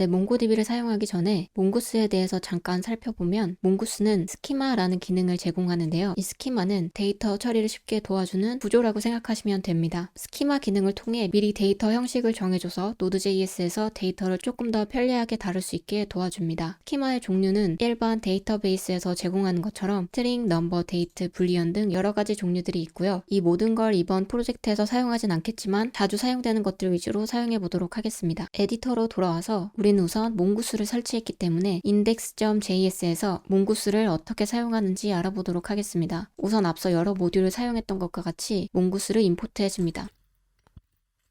네, 몽고DB를 사용하기 전에 몽고스에 대해서 잠깐 살펴보면 몽고스는 스키마라는 기능을 제공하는데요. 이 스키마는 데이터 처리를 쉽게 도와주는 구조라고 생각하시면 됩니다. 스키마 기능을 통해 미리 데이터 형식을 정해줘서 Node.js에서 데이터를 조금 더 편리하게 다룰 수 있게 도와줍니다. 스키마의 종류는 일반 데이터베이스에서 제공하는 것처럼 스트링, 넘버, 데이트, 불리언 등 여러 가지 종류들이 있고요. 이 모든 걸 이번 프로젝트에서 사용하진 않겠지만 자주 사용되는 것들 위주로 사용해 보도록 하겠습니다. 에디터로 돌아와서 우리 는 우선 몽구스를 설치했기 때문에 index.js에서 몽구스를 어떻게 사용하는지 알아보도록 하겠습니다. 우선 앞서 여러 모듈을 사용했던 것과 같이 몽구스를 임포트 해 줍니다.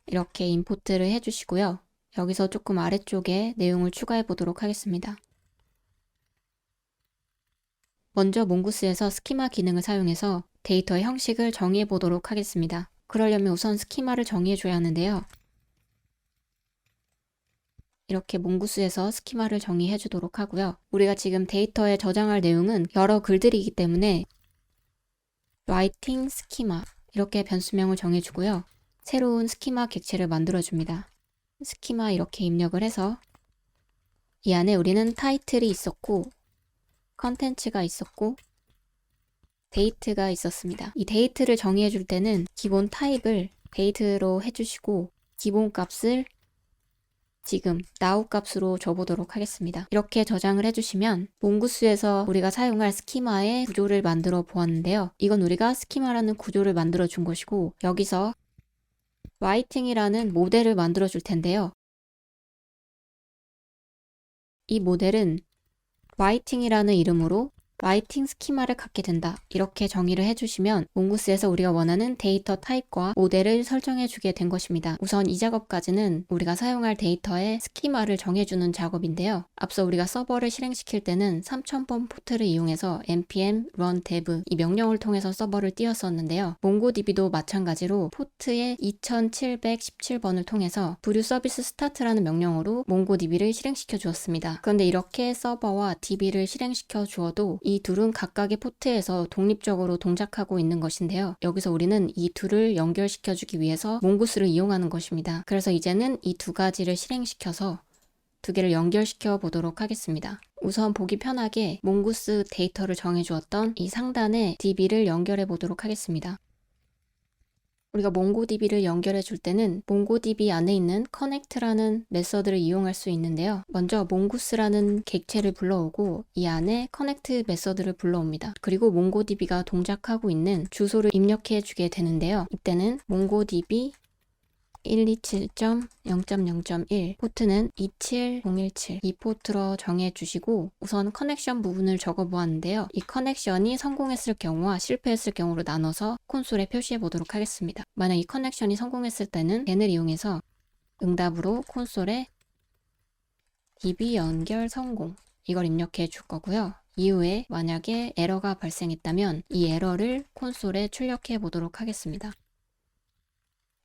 이렇게 임포트를 해주시고요. 여기서 조금 아래쪽에 내용을 추가해 보도록 하겠습니다. 먼저 몽구스에서 스키마 기능을 사용해서 데이터의 형식을 정의해 보도록 하겠습니다. 그러려면 우선 스키마를 정의해 줘야 하는데요. 이렇게 몽구스에서 스키마를 정의해 주도록 하고요. 우리가 지금 데이터에 저장할 내용은 여러 글들이기 때문에 writing 스키마 이렇게 변수명을 정해 주고요. 새로운 스키마 객체를 만들어 줍니다. 스키마 이렇게 입력을 해서 이 안에 우리는 타이틀이 있었고 컨텐츠가 있었고 데이트가 있었습니다. 이 데이트를 정의해 줄 때는 기본 타입을 데이트로 해주시고 기본 값을 지금 now 값으로 줘보도록 하겠습니다. 이렇게 저장을 해주시면 몽구스에서 우리가 사용할 스키마의 구조를 만들어 보았는데요. 이건 우리가 스키마라는 구조를 만들어 준 것이고 여기서 writing이라는 모델을 만들어 줄 텐데요. 이 모델은 writing이라는 이름으로 라이팅 스키마를 갖게 된다. 이렇게 정의를 해주시면 몽구스에서 우리가 원하는 데이터 타입과 모델을 설정해 주게 된 것입니다. 우선 이 작업까지는 우리가 사용할 데이터의 스키마를 정해주는 작업인데요. 앞서 우리가 서버를 실행시킬 때는 3000번 포트를 이용해서 npm run dev 이 명령을 통해서 서버를 띄웠었는데요. 몽고DB도 마찬가지로 포트의 2717번을 통해서 브류 서비스 스타트라는 명령으로 몽고DB를 실행시켜 주었습니다. 그런데 이렇게 서버와 DB를 실행시켜 주어도 이 둘은 각각의 포트에서 독립적으로 동작하고 있는 것인데요. 여기서 우리는 이 둘을 연결시켜주기 위해서 몽고스를 이용하는 것입니다. 그래서 이제는 이 두 가지를 실행시켜서 두 개를 연결시켜 보도록 하겠습니다. 우선 보기 편하게 몽고스 데이터를 정해주었던 이 상단에 DB를 연결해 보도록 하겠습니다. 우리가 몽고DB를 연결해 줄 때는 몽고DB 안에 있는 connect라는 메서드를 이용할 수 있는데요. 먼저 mongoos라는 객체를 불러오고 이 안에 connect 메서드를 불러옵니다. 그리고 몽고DB가 동작하고 있는 주소를 입력해 주게 되는데요. 이때는 mongodb 127.0.0.1 포트는 27017 이 포트로 정해 주시고 우선 커넥션 부분을 적어 보았는데요. 이 커넥션이 성공했을 경우와 실패했을 경우로 나눠서 콘솔에 표시해 보도록 하겠습니다. 만약 이 커넥션이 성공했을 때는 벤을 이용해서 응답으로 콘솔에 DB 연결 성공 이걸 입력해 줄 거고요. 이후에 만약에 에러가 발생했다면 이 에러를 콘솔에 출력해 보도록 하겠습니다.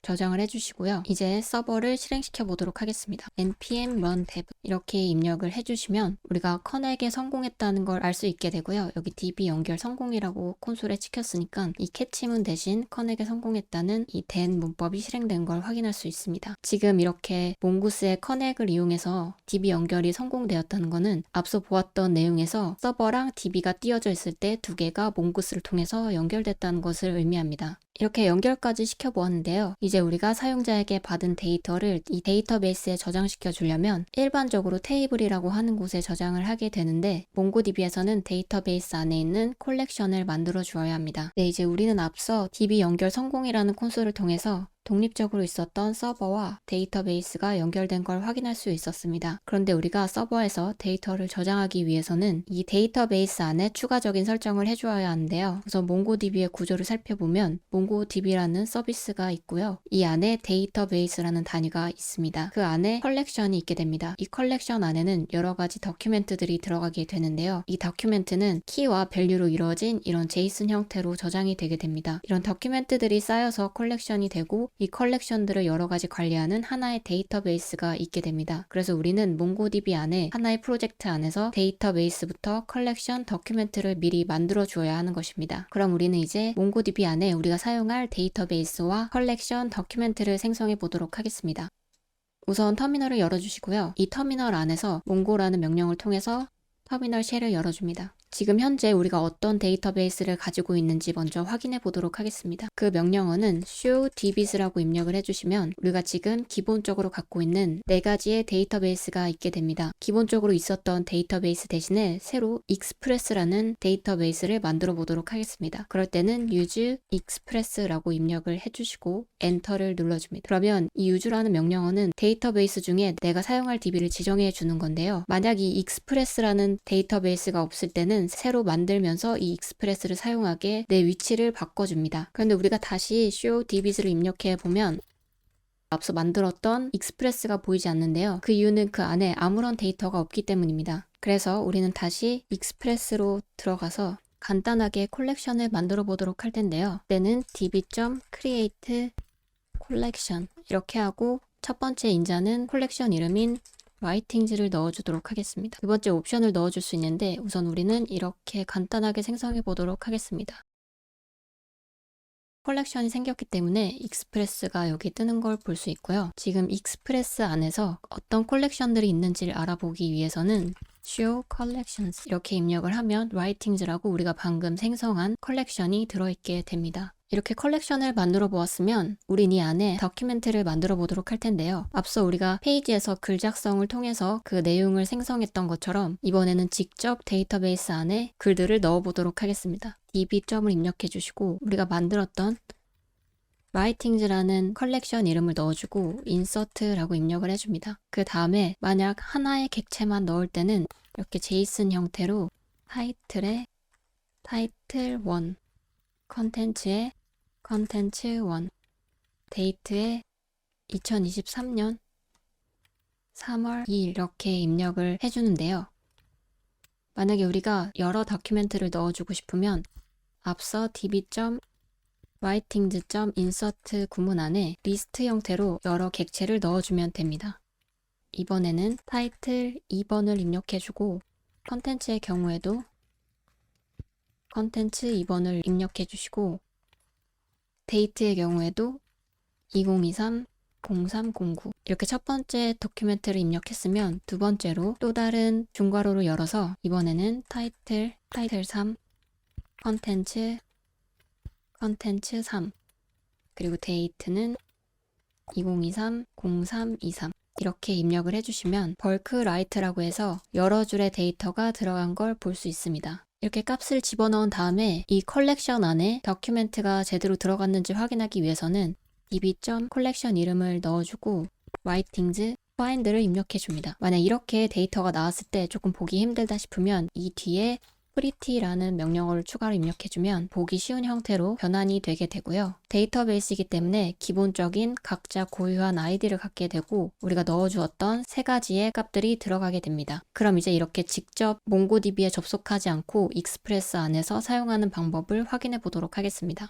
저장을 해주시고요. 이제 서버를 실행시켜 보도록 하겠습니다. npm run dev 이렇게 입력을 해주시면 우리가 커넥에 성공했다는 걸 알 수 있게 되고요. 여기 db 연결 성공이라고 콘솔에 찍혔으니까 이 캐치문 대신 커넥에 성공했다는 이 된 문법이 실행된 걸 확인할 수 있습니다. 지금 이렇게 몽구스의 커넥을 이용해서 db 연결이 성공되었다는 것은 앞서 보았던 내용에서 서버랑 db가 띄어져 있을 때 두 개가 몽구스를 통해서 연결됐다는 것을 의미합니다. 이렇게 연결까지 시켜보았는데요. 이제 우리가 사용자에게 받은 데이터를 이 데이터베이스에 저장시켜 주려면 일반적으로 테이블이라고 하는 곳에 저장을 하게 되는데 몽고DB에서는 데이터베이스 안에 있는 콜렉션을 만들어 주어야 합니다. 네, 이제 우리는 앞서 DB 연결 성공이라는 콘솔을 통해서 독립적으로 있었던 서버와 데이터베이스가 연결된 걸 확인할 수 있었습니다. 그런데 우리가 서버에서 데이터를 저장하기 위해서는 이 데이터베이스 안에 추가적인 설정을 해주어야 하는데요. 우선 몽고DB의 구조를 살펴보면 몽고DB라는 서비스가 있고요. 이 안에 데이터베이스라는 단위가 있습니다. 그 안에 컬렉션이 있게 됩니다. 이 컬렉션 안에는 여러 가지 더큐멘트들이 들어가게 되는데요. 이 더큐멘트는 키와 밸류로 이루어진 이런 제이슨 형태로 저장이 되게 됩니다. 이런 더큐멘트들이 쌓여서 컬렉션이 되고 이 컬렉션들을 여러 가지 관리하는 하나의 데이터베이스가 있게 됩니다. 그래서 우리는 몽고DB 안에 하나의 프로젝트 안에서 데이터베이스부터 컬렉션 더큐멘트를 미리 만들어 주어야 하는 것입니다. 그럼 우리는 이제 몽고DB 안에 우리가 사용할 데이터베이스와 컬렉션 더큐멘트를 생성해 보도록 하겠습니다. 우선 터미널을 열어주시고요. 이 터미널 안에서 몽고라는 명령을 통해서 터미널 쉘을 열어줍니다. 지금 현재 우리가 어떤 데이터베이스를 가지고 있는지 먼저 확인해 보도록 하겠습니다. 그 명령어는 show dbs라고 입력을 해주시면 우리가 지금 기본적으로 갖고 있는 네 가지의 데이터베이스가 있게 됩니다. 기본적으로 있었던 데이터베이스 대신에 새로 express라는 데이터베이스를 만들어 보도록 하겠습니다. 그럴 때는 use express라고 입력을 해주시고 엔터를 눌러줍니다. 그러면 이 use라는 명령어는 데이터베이스 중에 내가 사용할 DB를 지정해 주는 건데요. 만약 이 express라는 데이터베이스가 없을 때는 새로 만들면서 이 익스프레스를 사용하게 내 위치를 바꿔줍니다. 그런데 우리가 다시 show dbs를 입력해 보면 앞서 만들었던 익스프레스가 보이지 않는데요. 그 이유는 그 안에 아무런 데이터가 없기 때문입니다. 그래서 우리는 다시 익스프레스로 들어가서 간단하게 콜렉션을 만들어 보도록 할 텐데요. 때는 db.create collection 이렇게 하고 첫 번째 인자는 콜렉션 이름인 라이팅즈를 넣어주도록 하겠습니다. 두 번째 옵션을 넣어줄 수 있는데 우선 우리는 이렇게 간단하게 생성해 보도록 하겠습니다. 컬렉션이 생겼기 때문에 익스프레스가 여기 뜨는 걸 볼 수 있고요. 지금 익스프레스 안에서 어떤 콜렉션들이 있는지를 알아보기 위해서는 show collections 이렇게 입력을 하면 writings라고 우리가 방금 생성한 컬렉션이 들어있게 됩니다. 이렇게 컬렉션을 만들어 보았으면 우린 이 안에 다큐멘트를 만들어 보도록 할 텐데요. 앞서 우리가 페이지에서 글 작성을 통해서 그 내용을 생성했던 것처럼 이번에는 직접 데이터베이스 안에 글들을 넣어 보도록 하겠습니다. db.을 입력해 주시고 우리가 만들었던 writings라는 컬렉션 이름을 넣어주고 insert라고 입력을 해줍니다. 그 다음에 만약 하나의 객체만 넣을 때는 이렇게 제이슨 형태로 타이틀에 타이틀 1 컨텐츠에 컨텐츠 1 데이트에 2023년 3월 2일 이렇게 입력을 해주는데요. 만약에 우리가 여러 다큐멘트를 넣어주고 싶으면 앞서 db.writings.insert 구문 안에 리스트 형태로 여러 객체를 넣어주면 됩니다. 이번에는 타이틀 2번을 입력해주고 컨텐츠의 경우에도 컨텐츠 2번을 입력해 주시고 데이트의 경우에도 2023 0309 이렇게 첫 번째 도큐멘트를 입력했으면 두 번째로 또 다른 중괄호를 열어서 이번에는 타이틀 타이틀 3 컨텐츠 컨텐츠 3 그리고 데이트는 2023 0323 이렇게 입력을 해주시면 벌크 라이트라고 해서 여러 줄의 데이터가 들어간 걸 볼 수 있습니다. 이렇게 값을 집어넣은 다음에 이 컬렉션 안에 다큐멘트가 제대로 들어갔는지 확인하기 위해서는 db.collection 이름을 넣어주고 writings find를 입력해 줍니다. 만약 이렇게 데이터가 나왔을 때 조금 보기 힘들다 싶으면 이 뒤에 pretty라는 명령어를 추가로 입력해주면 보기 쉬운 형태로 변환이 되게 되고요. 데이터베이스이기 때문에 기본적인 각자 고유한 아이디를 갖게 되고 우리가 넣어주었던 세 가지의 값들이 들어가게 됩니다. 그럼 이제 이렇게 직접 몽고DB에 접속하지 않고 익스프레스 안에서 사용하는 방법을 확인해 보도록 하겠습니다.